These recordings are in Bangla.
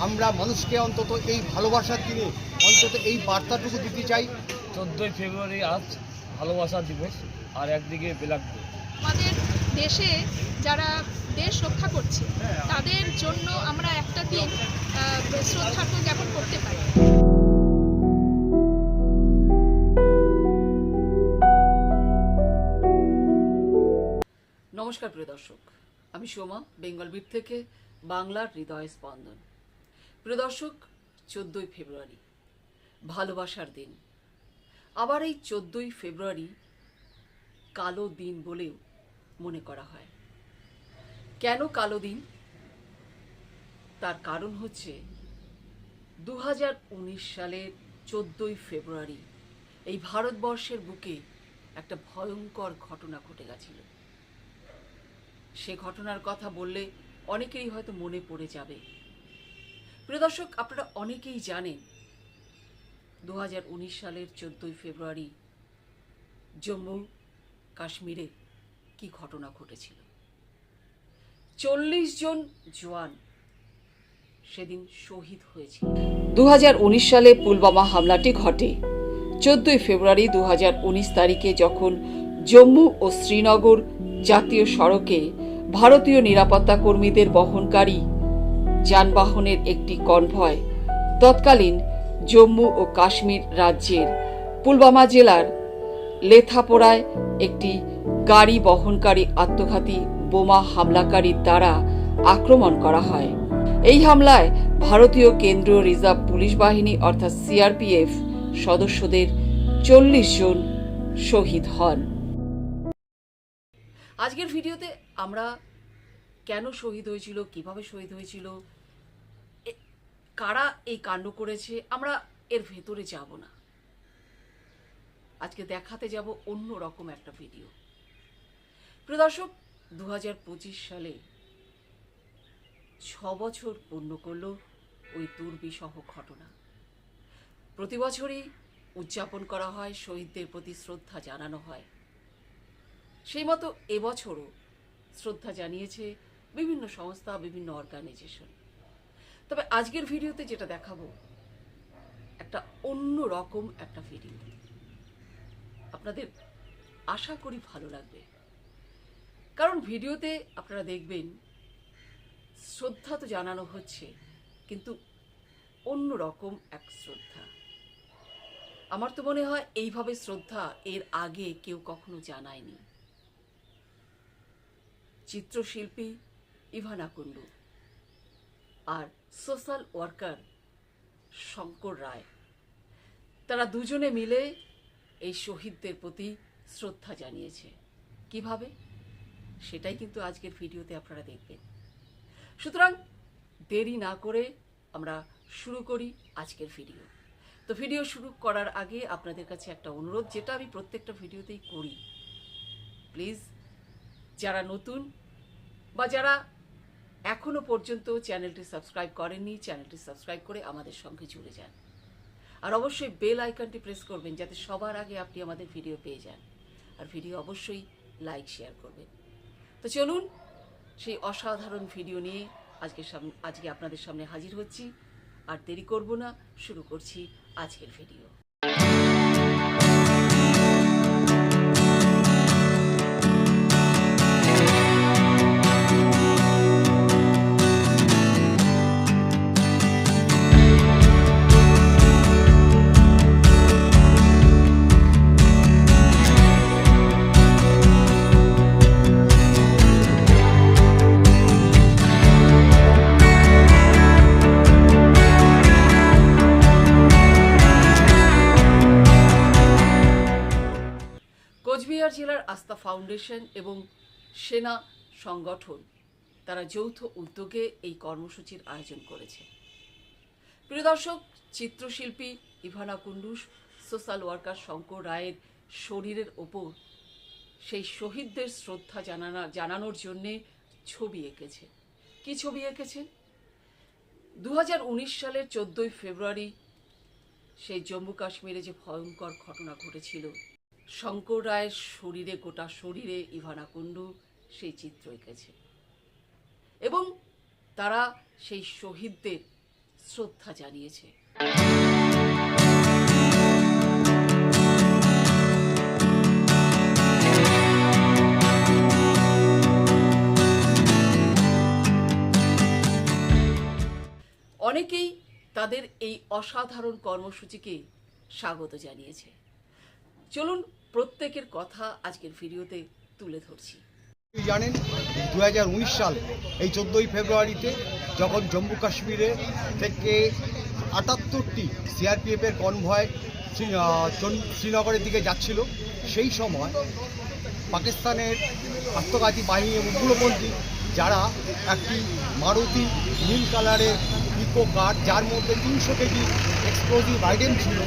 আমরা মানুষকে অন্তত এই ভালোবাসার দিনে অন্তত এই বার্তাটুকু দিতে চাই। চোদ্দোই ফেব্রুয়ারি আজ ভালোবাসা দিবস আর একদিকে ব্ল্যাক ডে আমাদের দেশে যারা দেশ রক্ষা করছে তাদের জন্য আমরা একটা দিন আহ, শ্রদ্ধার্ঘ জ্ঞাপন করতে পারি। নমস্কার প্রিয় দর্শক আমি সোমা বেঙ্গল বিট থেকে বাংলার হৃদয় স্পন্দন। প্রিয় দর্শক, চোদ্দোই ফেব্রুয়ারি, ভালোবাসার দিন। আবার এই চোদ্দোই ফেব্রুয়ারি কালো দিন বলেও মনে করা হয়। কেন কালো দিন? তার কারণ হচ্ছে দু হাজার উনিশ সালের চোদ্দোই ফেব্রুয়ারি এই ভারতবর্ষের বুকে একটা ভয়ঙ্কর ঘটনা ঘটে গেছিল। সে ঘটনার কথা বললে অনেকেরই হয়তো মনে পড়ে যাবে প্রিয় দর্শক, আপনারা অনেকেই জানেন দু হাজার উনিশ সালের চোদ্দোই ফেব্রুয়ারি জম্মু কাশ্মীরে কি ঘটনা ঘটেছিল? চল্লিশ জন জওয়ান সেদিন শহীদ হয়েছিল। দু হাজার উনিশ সালে পুলবামা হামলাটি ঘটে। চোদ্দই ফেব্রুয়ারি দু হাজার উনিশ তারিখে যখন জম্মু ও শ্রীনগর জাতীয় সড়কে ভারতীয় নিরাপত্তা কর্মীদের বহনকারী যানবাহনের একটি কনভয়। তৎকালীন জম্মু ও কাশ্মীর রাজ্যের পুলবামা জেলার লেথাপোড়ায় একটি গাড়ি বহনকারী আত্মঘাতী বোমা হামলাকারীর দ্বারা আক্রমণ করা হয়। এই হামলায় ভারতীয় কেন্দ্রীয় রিজার্ভ পুলিশ বাহিনী অর্থাৎ সিআরপিএফ সদস্যদের চল্লিশ জন শহীদ হন। আজকের ভিডিওতে আমরা কেন শহীদ হয়েছিল, কীভাবে শহীদ হয়েছিল কারা এই কাণ্ড করেছে, আমরা এর ভেতরে যাব না। আজকে দেখাতে যাব অন্য রকম একটা ভিডিও প্রিয় দর্শক দু সালে ছ বছর পূর্ণ করল ওই দুর্বিসহ ঘটনা। প্রতি বছরই উদযাপন করা হয়, শহীদদের প্রতি শ্রদ্ধা জানানো হয়। সেই মতো এবছরও শ্রদ্ধা জানিয়েছে বিভিন্ন সংস্থা, বিভিন্ন অর্গানাইজেশন তবে আজকের ভিডিওতে যেটা দেখাবো, একটা অন্য রকম একটা ভিডিও আপনাদের আশা করি ভালো লাগবে। কারণ ভিডিওতে আপনারা দেখবেন, শ্রদ্ধা তো জানানো হচ্ছে, কিন্তু অন্য রকম এক শ্রদ্ধা। আমার তো মনে হয় এইভাবে শ্রদ্ধা এর আগে কেউ কখনো জানায়নি। চিত্রশিল্পী ইভানা কুন্ডু আর সোশ্যাল ওয়ার্কার শঙ্কর রায়। তারা দুজনে মিলে এই শহীদদের প্রতি শ্রদ্ধা জানিয়েছে। কীভাবে? সেটাই কিন্তু আজকের ভিডিওতে আপনারা দেখবেন। সুতরাং দেরি না করে আমরা শুরু করি আজকের ভিডিও। তো ভিডিও শুরু করার আগে আপনাদের কাছে একটা অনুরোধ, যেটা আমি প্রত্যেকটা ভিডিওতেই করি। প্লিজ, যারা নতুন বা যারা এখনও পর্যন্ত চ্যানেলটি সাবস্ক্রাইব করেননি, চ্যানেলটি সাবস্ক্রাইব করে আমাদের সঙ্গে জুড়ে যান। আর অবশ্যই বেল আইকনটি প্রেস করবেন যাতে সবার আগে আপনি আমাদের ভিডিও পেয়ে যান। আর ভিডিও অবশ্যই লাইক, শেয়ার করবেন। তো চলুন, সেই অসাধারণ ভিডিও নিয়ে আজকে সামনে আজকে আপনাদের সামনে হাজির হচ্ছি। আর দেরি করব না, শুরু করছি আজকের ভিডিও। আস্থা ফাউন্ডেশন এবং সেনা সংগঠন তারা যৌথ উদ্যোগে এই কর্মসূচির আয়োজন করেছে। প্রিয় দর্শক, চিত্রশিল্পী ইভানা কুন্ডুস, সোশ্যাল ওয়ার্কার শঙ্কর রায়ের শরীরের ওপর সেই শহীদদের শ্রদ্ধা জানানা, জানানোর জন্যে ছবি এঁকেছে। কি ছবি এঁকেছেন? দু হাজার উনিশ সালের চোদ্দোই ফেব্রুয়ারি সেই জম্মু কাশ্মীরে যে ভয়ঙ্কর ঘটনা ঘটেছিল শঙ্কর রায়ের শরীরে, গোটা শরীরে ইভানা কুণ্ডু সেই চিত্র এঁকেছে। এবং তারা সেই শহীদদের শ্রদ্ধা জানিয়েছে। অনেকেই তাদের এই অসাধারণ কর্মসূচিকে স্বাগত জানিয়েছে। চলুন প্রত্যেকের কথা আজকের ভিডিওতে তুলে ধরছি। জানেন দু সাল, এই চোদ্দোই ফেব্রুয়ারিতে যখন জম্মু কাশ্মীরে থেকে আটাত্তরটি সিআরপিএফের কনভয় শ্রীনগরের দিকে যাচ্ছিল, সেই সময় পাকিস্তানের আত্মঘাতী বাহিনী এবং যারা একটি মারুতি নীল কালারের ইকো যার মধ্যে তিনশো কেজি এক্সপ্লোজিভ আইটেম ছিল,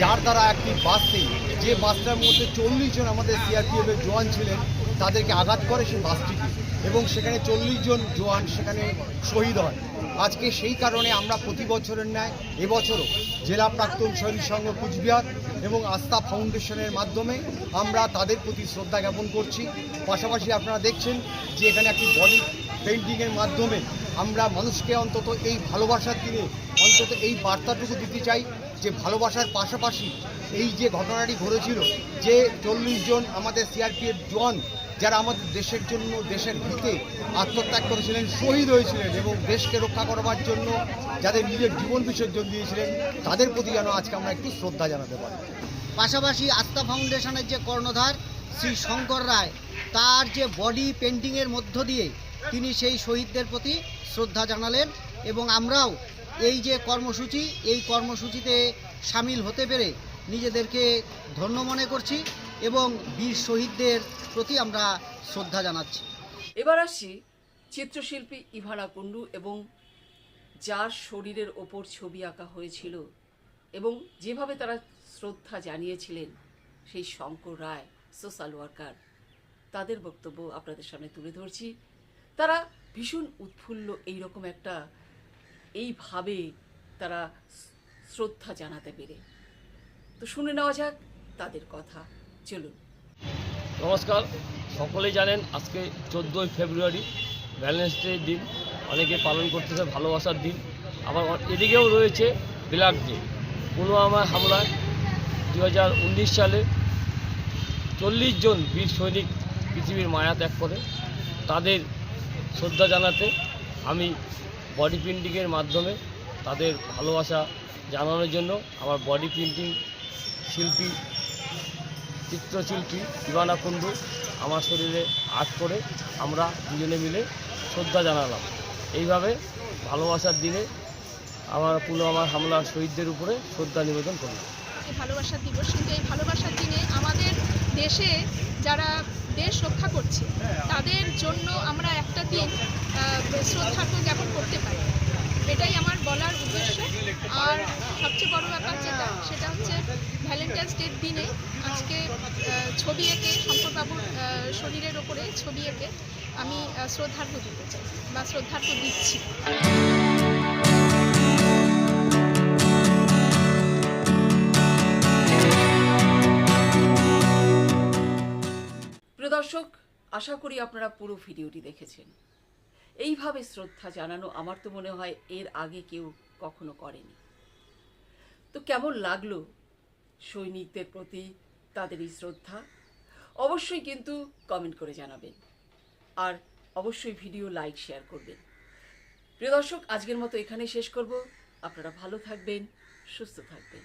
যার দ্বারা একটি বাসে, যে বাসটার মধ্যে চল্লিশ জন আমাদের সিআরপিএফের জোয়ান ছিলেন, তাদেরকে আঘাত করে সেই বাসটিকে এবং সেখানে চল্লিশ জন জোয়ান সেখানে শহীদ হয় আজকে সেই কারণে আমরা প্রতি বছরের ন্যায় এবছরও জেলা প্রাক্তন সৈনিক সংঘ কুচবিহার এবং আস্থা ফাউন্ডেশনের মাধ্যমে আমরা তাদের প্রতি শ্রদ্ধা জ্ঞাপন করছি। পাশাপাশি আপনারা দেখছেন যে এখানে একটি বডি পেন্টিংয়ের মাধ্যমে আমরা মানুষকে অন্তত এই ভালোবাসার দিনে অন্তত এই বার্তাটুকু দিতে চাই যে ভালোবাসার পাশাপাশি এই যে ঘটনাটি ঘটেছিল, যে চল্লিশ জন আমাদের সিআরপিএফ জওয়ান যারা আমাদের দেশের জন্য, দেশের হিতে আত্মত্যাগ করেছিলেন, শহীদ হয়েছিলেন এবং দেশকে রক্ষা করবার জন্য যাদের নিজের জীবন বিসর্জন দিয়েছিলেন, তাদের প্রতি যেন আজকে আমরা একটু শ্রদ্ধা জানাতে পারি। পাশাপাশি আস্থা ফাউন্ডেশনের যে কর্ণধার শ্রী শঙ্কর রায়, তার যে বডি পেন্টিংয়ের মধ্য দিয়ে তিনি সেই শহীদদের প্রতি শ্রদ্ধা জানালেন এবং আমরাও এই যে কর্মসূচি, এই কর্মসূচিতে সামিল হতে পেরে নিজেদেরকে ধন্য মনে করছি এবং বীর শহীদদের প্রতি আমরা শ্রদ্ধা জানাচ্ছি। এবার আসছি চিত্রশিল্পী ইভানা কুন্ডু এবং যার শরীরের ওপর ছবি আঁকা হয়েছিল এবং যেভাবে তারা শ্রদ্ধা জানিয়েছিলেন, সেই শঙ্কর রায়, সোশ্যাল ওয়ার্কার, তাদের বক্তব্য আপনাদের সামনে তুলে ধরছি। তারা ভীষণ উৎফুল্ল এইরকম একটা, এইভাবে তারা শ্রদ্ধা জানাতে পেরে। তো শুনে নেওয়া যাক তাদের কথা। চলুন। নমস্কার। সকলেই জানেন আজকে চোদ্দোই ফেব্রুয়ারি ভ্যালেন্স ডে দিন। অনেকে পালন করতেছে ভালোবাসার দিন। আবার এদিকেও রয়েছে ব্ল্যাক ডে। পুলওয়ামা হামলায় দু হাজার উনিশ সালে চল্লিশ জন বীর সৈনিক পৃথিবীর মায়া ত্যাগ করে। তাদের শ্রদ্ধা জানাতে আমি বডি প্রিন্টিংয়ের মাধ্যমে তাদের ভালোবাসা জানানোর জন্য আমার বডি প্রিন্টিং শিল্পী, চিত্রশিল্পী ইভানা কুণ্ডু আমার শরীরে আর্ট করে আমরা দুজনে মিলে শ্রদ্ধা জানালাম। এইভাবে ভালোবাসার দিনে আমার পুলওয়ামার হামলার শহীদদের উপরে শ্রদ্ধা নিবেদন করলাম। এই ভালোবাসার দিবস কিন্তু এই ভালোবাসার দিনে আমাদের দেশে যারা দেশ রক্ষা করছে তাদের জন্য আমরা একটা দিন আহ, শ্রদ্ধার্ঘ জ্ঞাপন করতে পারি। এটাই আমার বলার উদ্দেশ্য। আর সবচেয়ে বড় ব্যাপার যেটা সেটা হচ্ছে ভ্যালেন্টাইন্স ডের দিনে আজকে ছবি এঁকে শঙ্করবাবুর শরীরের ওপরে ছবি এঁকে আমি শ্রদ্ধার্ঘ দিতে চাই বা শ্রদ্ধার্ঘ দিচ্ছি। দর্শক, আশা করি আপনারা পুরো ভিডিওটি দেখেছেন। এইভাবে শ্রদ্ধা জানানো আমার তো মনে হয় এর আগে কেউ কখনো করেনি। তো কেমন লাগল সৈনিকদের প্রতি তাদের এই শ্রদ্ধা? অবশ্যই কিন্তু কমেন্ট করে জানাবেন। আর অবশ্যই ভিডিও লাইক শেয়ার করবেন। প্রিয় দর্শক, আজকের মতো এখানে শেষ করব। আপনারা ভালো থাকবেন, সুস্থ থাকবেন।